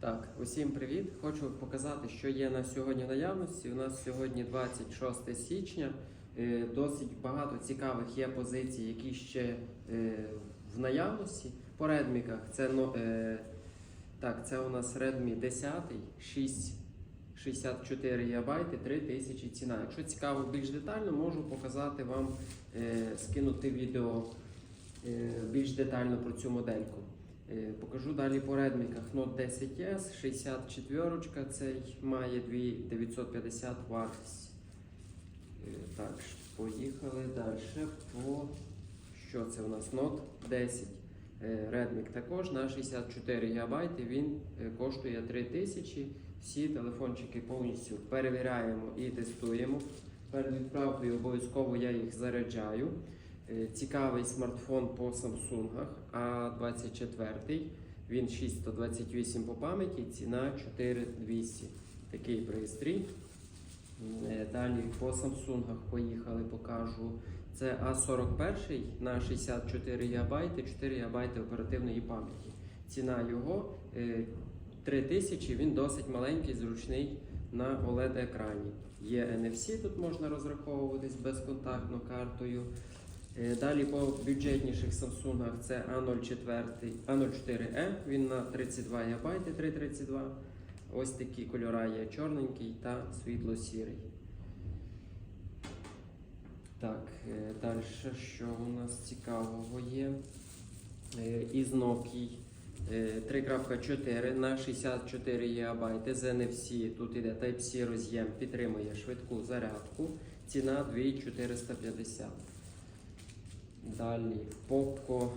Так, усім привіт! Хочу показати, що є на сьогодні наявності. У нас сьогодні 26 січня. Е, Досить багато цікавих є позицій, які ще е, в наявності. По редміках це, е, так, це у нас Redmi 10, 6, 64 ГБ, 3000 ціна. Якщо цікаво більш детально, можу показати вам, скинути відео більш детально про цю модельку. Е, Покажу далі по редміках Note 10S, 64 цей має 2950 вартість. Е, Так, поїхали далі по що це у нас? Note 10. Е, Redmi також на 64 ГБ, він коштує 3000. Всі телефончики повністю перевіряємо і тестуємо. Перед відправкою обов'язково я їх заряджаю. Е, Цікавий смартфон по Samsung А24. Він 628 по пам'яті, ціна 4200. Такий пристрій. Е, Далі по Samsung поїхали, покажу. Це А41 на 64 ГБ, 4 ГБ оперативної пам'яті. Ціна його е, 3000, він досить маленький, зручний на OLED-екрані. Є NFC, тут можна розраховуватись безконтактно картою. Е, Далі по бюджетніших Samsung це A04, A04e, він на 32 ГБ, 332. Ось такі кольора є чорненький та світло-сірий. Так, е, далі що у нас цікавого є? Із Nokia е, 3.4 на 64 ГБ з NFC. Тут іде Type-C роз'єм, підтримує швидку зарядку. Ціна 2450. Далі Popco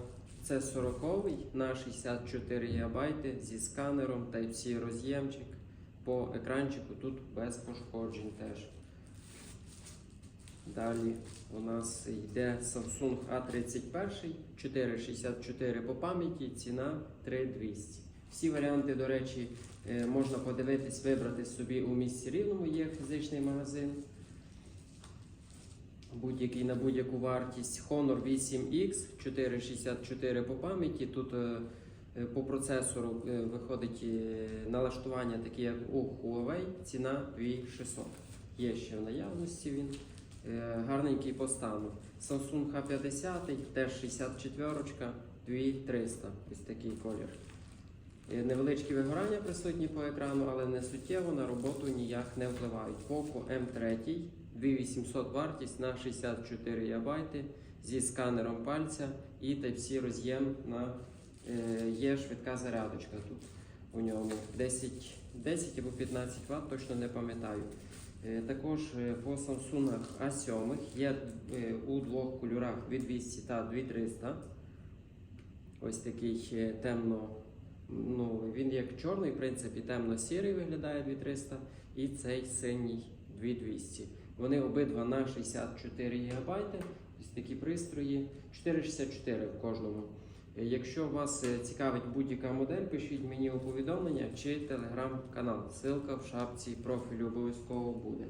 це 40 на 64 ГБ зі сканером Type-C роз'ємчик. По екранчику тут без пошкоджень теж. Далі у нас йде Samsung A31 464 по пам'яті, ціна 3200. Всі варіанти, до речі, е, можна подивитись, вибрати собі у місці рівному, є фізичний магазин. Будь-який на будь-яку вартість. Honor 8X 464 по пам'яті. Тут е, е, по процесору е, виходить налаштування, таке як у Huawei, ціна 2600. Є ще в наявності він. Гарненький по. Samsung A50, теж 64, 2300. Ось такий колір. Невеличкі вигорання присутні по екрану, але не суттєво на роботу ніяк не впливають. Poco M3 2800 вартість на 64 ГБ зі сканером пальця і Type-C роз'єм на е, є швидка зарядочка тут у ньому 10, 10 або 15 Вт, точно не пам'ятаю. Е, Також е, по Samsung A7 є е, у двох кольорах 2200 та 2300. Ось такий е, темно. Ну, він як чорний, в принципі, темно-сірий виглядає 2300 і цей синій 2200. Вони обидва на 64 ГБ. Ось такі пристрої. 464 в кожному. Якщо вас е, цікавить будь-яка модель, пишіть мені у повідомлення чи телеграм-канал. Силка в шапці профілю обов'язково буде.